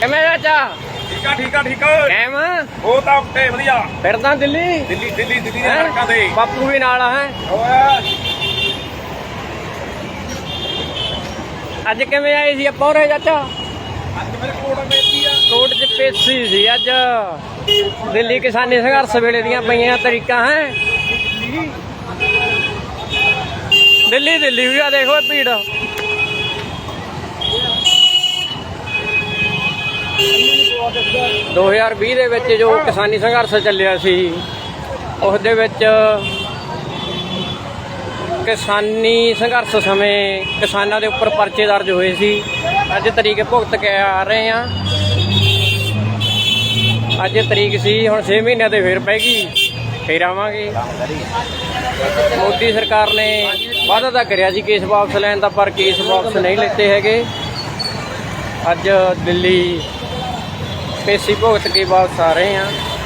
ਕਿਵੇਂ ਚਾਚਾ? ਠੀਕ ਆ ਠੀਕ ਆ ਠੀਕ ਆ। ਕੈਮ ਉਹ ਤਾਂ ਉੱਤੇ ਵਧੀਆ। ਫਿਰਦਾ ਦਿੱਲੀ? ਦਿੱਲੀ ਦਿੱਲੀ ਦਿੱਲੀ ਦੇ ਹੈਂ? ਸੜਕਾਂ ਤੇ। ਬਾਪੂ ਵੀ ਨਾਲ ਆ ਹੈ? ਓਏ ਅੱਜ ਕਿਵੇਂ ਆਏ ਸੀ ਆਪਾਂ ਉਰੇ ਚਾਚਾ? ਅੱਜ ਮੇਰੇ ਕੋਲ ਮੇਤੀ ਆ। ਕੋਰਟ 'ਚ ਪੇਸ਼ੀ ਸੀ ਅੱਜ। ਦਿੱਲੀ ਕਿਸਾਨੀ ਸੰਘਰਸ਼ ਵੇਲੇ ਦੀਆਂ ਪਈਆਂ ਤਰੀਕਾਂ ਹੈ? ਦਿੱਲੀ ਦਿੱਲੀ ਵੀ ਆ ਦੇਖੋ ਇਹ ਭੀੜ। 2020 ਦੇ ਵਿੱਚ ਜੋ ਕਿਸਾਨੀ ਸੰਘਰਸ਼ ਚੱਲਿਆ ਸੀ ਉਸ ਦੇ ਵਿੱਚ ਕਿਸਾਨੀ ਸੰਘਰਸ਼ ਸਮੇਂ ਕਿਸਾਨਾਂ ਦੇ ਉੱਪਰ ਪਰਚੇ ਦਰਜ ਹੋਏ ਸੀ। ਅੱਜ ਤਰੀਕ ਭੁਗਤ ਕੇ ਆ ਰਹੇ ਆ ਅੱਜ ਤਰੀਕ ਸੀ, ਹੁਣ 6 ਮਹੀਨਿਆਂ ਤੇ ਫੇਰ ਪੈ ਗਈ, ਫੇਰ ਆਵਾਂਗੇ। ਮੋਦੀ ਸਰਕਾਰ ਨੇ ਵਾਅਦਾ ਤਾਂ ਕਰਿਆ ਸੀ ਕੇਸ ਵਾਪਸ ਲੈਣ ਦਾ, ਪਰ ਕੇਸ ਵਾਪਸ ਨਹੀਂ ਲੈਤੇ ਹੈਗੇ। ਅੱਜ ਦਿੱਲੀ ਪੇਸ਼ੀ ਭੁਗਤ ਕੇ ਵਾਪਸ ਆ ਰਹੇ ਹਾਂ।